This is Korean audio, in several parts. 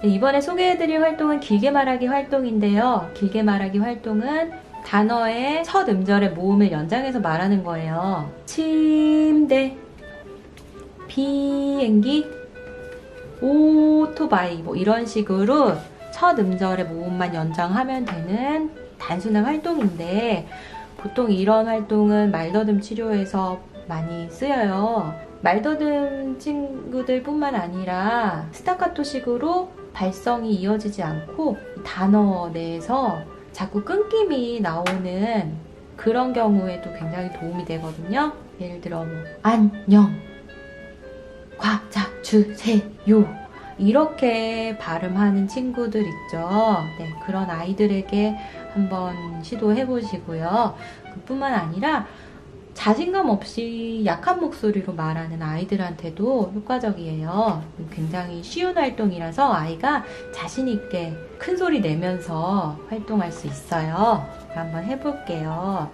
네, 이번에 소개해드릴 활동은 길게 말하기 활동인데요. 길게 말하기 활동은 단어의 첫 음절의 모음을 연장해서 말하는 거예요. 침대, 비행기, 오토바이 뭐 이런 식으로 첫 음절의 모음만 연장하면 되는 단순한 활동인데 보통 이런 활동은 말더듬 치료에서 많이 쓰여요. 말더듬 친구들 뿐만 아니라 스타카토식으로 발성이 이어지지 않고 단어 내에서 자꾸 끊김이 나오는 그런 경우에도 굉장히 도움이 되거든요. 예를 들어 뭐 안녕 과자 주세요 이렇게 발음하는 친구들 있죠. 네, 그런 아이들에게 한번 시도해 보시고요. 그뿐만 아니라 자신감 없이 약한 목소리로 말하는 아이들한테도 효과적이에요. 굉장히 쉬운 활동이라서 아이가 자신 있게 큰 소리 내면서 활동할 수 있어요. 한번 해볼게요.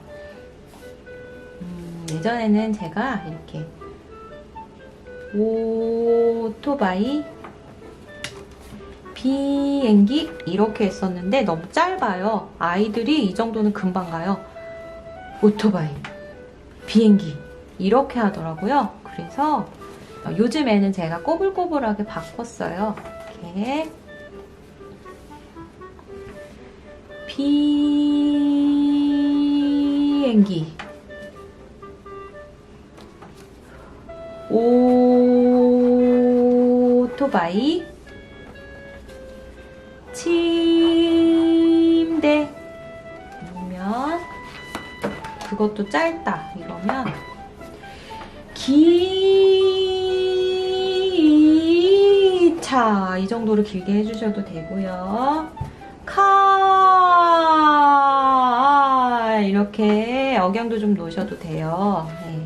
음, 예전에는 제가 이렇게 오토바이 비행기 이렇게 했었는데 너무 짧아요. 아이들이 이 정도는 금방 가요. 오토바이, 비행기 이렇게 하더라고요. 그래서 요즘에는 제가 꼬불꼬불하게 바꿨어요. 이렇게 비행기 오토바이 침 그것도 짧다. 이러면 기차 이 정도로 길게 해주셔도 되고요. 카 이렇게 억양도 좀 놓으셔도 돼요. 네.